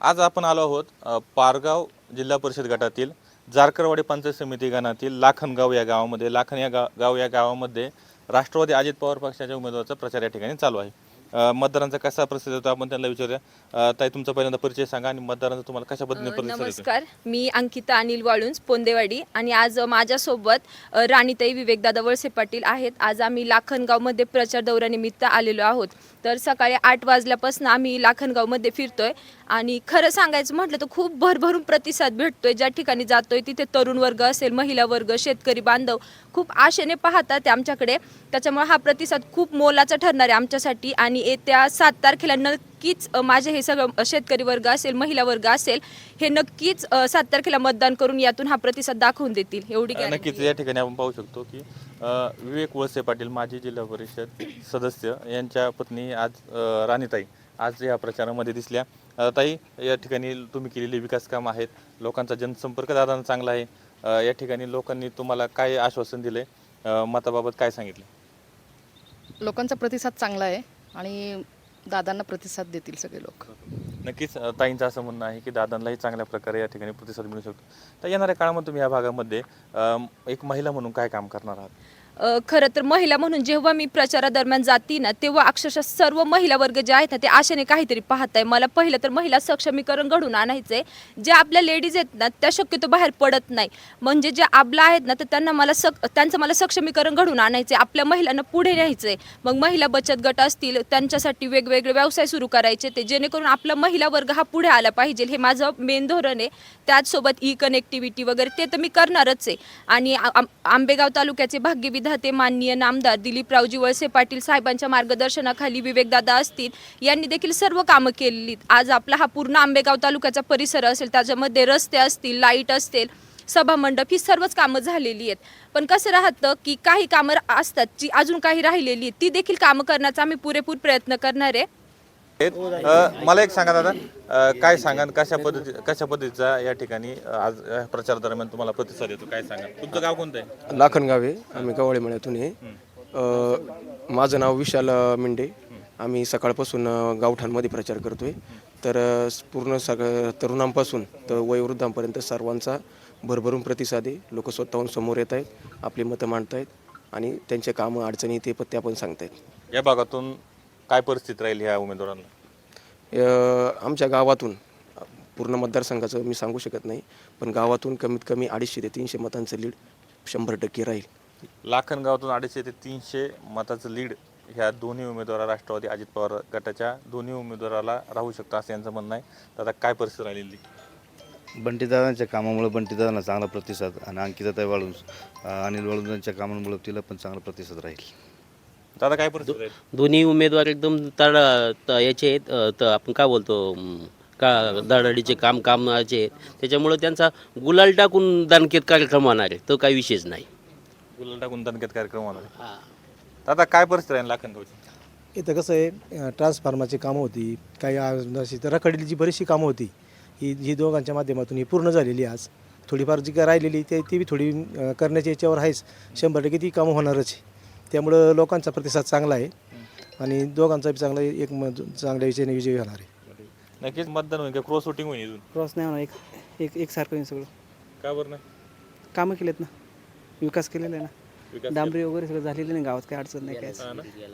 आज आपण आलो आहोत अ, पारगाव जिल्हा परिषद गटातील जारकरवाडी पंचायत समिती गणातील लाखनगाव या गावामध्ये. लाखन या गाव गाव या गावामध्ये राष्ट्रवादी अजित पवार पक्षाच्या उमेदवाराचा प्रचार या ठिकाणी चालू आहे. मतदारांचा कसा प्रतिसाद होतो आपण त्यांना विचारूया. ताई तुमचा पहिल्यांदा परिचय सांगा आणि मतदारांचा तुम्हाला कशा पद्धतीने अ, प्रतिसाद येतो नमस्कार. मी अंकिता अनिल वाळुंज पोंदेवाडी आणि आज माझ्यासोबत अ, राणीताई विवेकदादा वळसे पाटील आहेत. आज आम्ही लाखनगावमध्ये प्रचार दौऱ्यानिमित्त आलेलो आहोत. तर सकाळी आठ वाजल्यापासून आम्ही लाखनगावमध्ये फिरतोय. आणि खरं सांगायचं म्हटलं तर खूप भरभरून प्रतिसाद भेटतोय. ज्या ठिकाणी जातोय तिथे तरुण वर्ग असेल महिला वर्ग शेतकरी बांधव खूप आशेने पाहतात ते आमच्याकडे. त्याच्यामुळे हा प्रतिसाद खूप मोलाचा ठरणार आहे आमच्यासाठी आणि येत्या सात तारखेला नक्कीच माझे हे सगळं शेतकरी वर्ग असेल महिला वर्ग असेल हे नक्कीच सात तारखेला मतदान करून यातून हा प्रतिसाद दाखवून देतील एवढी नक्कीच या ठिकाणी आपण पाहू शकतो की विवेक वळसे पाटील माजी जिल्हा परिषद सदस्य यांच्या पत्नी आज राणीताई आज या प्रचारामध्ये दिसल्या. ताई या ठिकाणी तुम्ही केलेली विकास काम आहेत लोकांचा जनसंपर्क दादा चांगला आहे. या ठिकाणी लोकांनी तुम्हाला काय आश्वासन दिले मताबाबत काय सांगितलं? लोकांचा प्रतिसाद चांगला आहे. आणि दादांना प्रतिसाद देतील सगळे लोक. नक्कीच ताईंचं असं म्हणणं आहे की दादांनाही चांगल्या प्रकारे या ठिकाणी प्रतिसाद मिळू शकतो. तर येणाऱ्या काळामध्ये तुम्ही या भागामध्ये एक महिला म्हणून काय काम करणार आहात? खरं तर महिला म्हणून जेव्हा मी प्रचारादरम्यान जाते ना तेव्हा अक्षरशः सर्व महिला वर्ग जे आहेत ना ते आशेने काहीतरी पाहत आहे मला पहिलं तर महिला सक्षमीकरण घडून आणायचं आहे ज्या आपल्या लेडीज आहेत ना त्या शक्यतो बाहेर पडत नाही. म्हणजे जे आपला आहेत ना तर त्यांना मला सक त्यांचं मला सक्षमीकरण घडून आणायचं आहे आपल्या महिलांना पुढे न्यायचं आहे मग महिला बचत गट असतील त्यांच्यासाठी वेगवेगळे व्यवसाय सुरू करायचे ते जेणेकरून आपला महिला वर्ग हा पुढे आला पाहिजे. हे माझं मेन धोरण आहे. त्याचसोबत ई कनेक्टिव्हिटी वगैरे ते तर मी करणारच आहे. आणि आंबेगाव तालुक्याचे भाग्यविधान भाग्यविधाते माननीय नामदार दिलीपरावजी वळसे पाटील साहेबांच्या मार्गदर्शनाखाली विवेकदादा असतील यांनी देखील सर्व कामं केलेली आज आपला हा पूर्ण आंबेगाव तालुक्याचा परिसर असेल त्याच्यामध्ये रस्ते असतील लाइट असतील सभामंडप ही सर्वच कामं झालेली आहेत. पण कसं राहतं की काही कामं असतात जी अजून काही राहिलेली आहेत ती देखील कामं करण्याचा आम्ही पुरेपूर प्रयत्न करणार आहे. अ, मला एक सांगा दादा अ, काय सांगा कशा पद्धती कशा पद्धतीचा या ठिकाणी अ, आज अ, प्रचार दरम्यान तुम्हाला प्रतिसाद येतो काय सांगा? तुमचं गाव कोणतं आहे? लाखनगाव आहे आम्ही गवळे मळ्यातून आहे. अ, माझं नाव विशाल अ, मिंडे. आम्ही सकाळपासून अ, गावठाणमध्ये प्रचार करतोय. तर अ, पूर्ण सगळं तरुणांपासून तर वयोवृद्धांपर्यंत सर्वांचा भरभरून प्रतिसाद आहे. लोक स्वतःहून समोर येत आहेत आपली मतं मांडत आहेत आणि त्यांचे कामं अडचणी ते पण त्या पण सांगतायत. या भागातून काय परिस्थिती राहील ह्या उमेदवारांना? अ, आमच्या गावातून अ, पूर्ण मतदारसंघाचं मी सांगू शकत नाही पण गावातून कमीत कमी अडीचशे ते तीनशे मतांचं लीड शंभर टक्के राहील. लाखन गावातून अडीचशे ते तीनशे मताचं लीड ह्या दोन्ही उमेदवार राष्ट्रवादी अजित पवार गटाच्या दोन्ही उमेदवाराला राहू शकतं असं यांचं म्हणणं आहे. तर आता काय परिस्थिती राहिलेली बंटीदादांच्या कामामुळे बंटीदादांना चांगला प्रतिसाद आणि अंकिताताई वाळून अनिल वाळून यांच्या कामामुळे तिला पण चांगला प्रतिसाद राहील. दादा काय परिस्थिती दोन्ही उमेदवार एकदम तड त- याचे आहेत. अ, त आपण काय बोलतो का दडाडीचे काम कामाचे आहेत. त्याच्यामुळं त्यांचा गुलाल टाकून दानकेत कार्यक्रम होणार आहे. तो काही विषयच नाही. गुलाल टाकून दणक्यात कार्यक्रम होणार आहे. दादा काय परिस्थिती राहील लाखन गावची इथं कसं आहे ट्रान्सफॉर्मरची कामं होती काही आज अशी तर रखडलेली जी बरीचशी कामं होती. ही ही दोघांच्या माध्यमातून ही पूर्ण झालेली आहे आज. थोडीफार जी काय राहिलेली ते ती बी थोडी अं, करण्याच्या याच्यावर आहेच. शंभर टक्के ती कामं होणारच आहे. त्यामुळं लोकांचा प्रतिसाद चांगला आहे. आणि दोघांचा बी चांगला एक म- चांगल्या विषयाने विजयी होणार आहे. नक्कीच मतदान होईल क्रॉस वोटिंग होईल इथून क्रॉस नाही होणार. एक एक एकसारखं होईल सगळं. का बरं नाही? कामं केलेत ना. विकास केलेला आहे विकास ना डांबरी वगैरे सगळं झालेलं नाही गावात काही अडचण नाही काय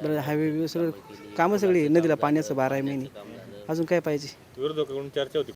बरं हायवे बिवे सगळं कामं सगळी नदीला पाण्याचं बारा महिने अजून काय पाहिजे? विरोधकाकडून चर्चा होती.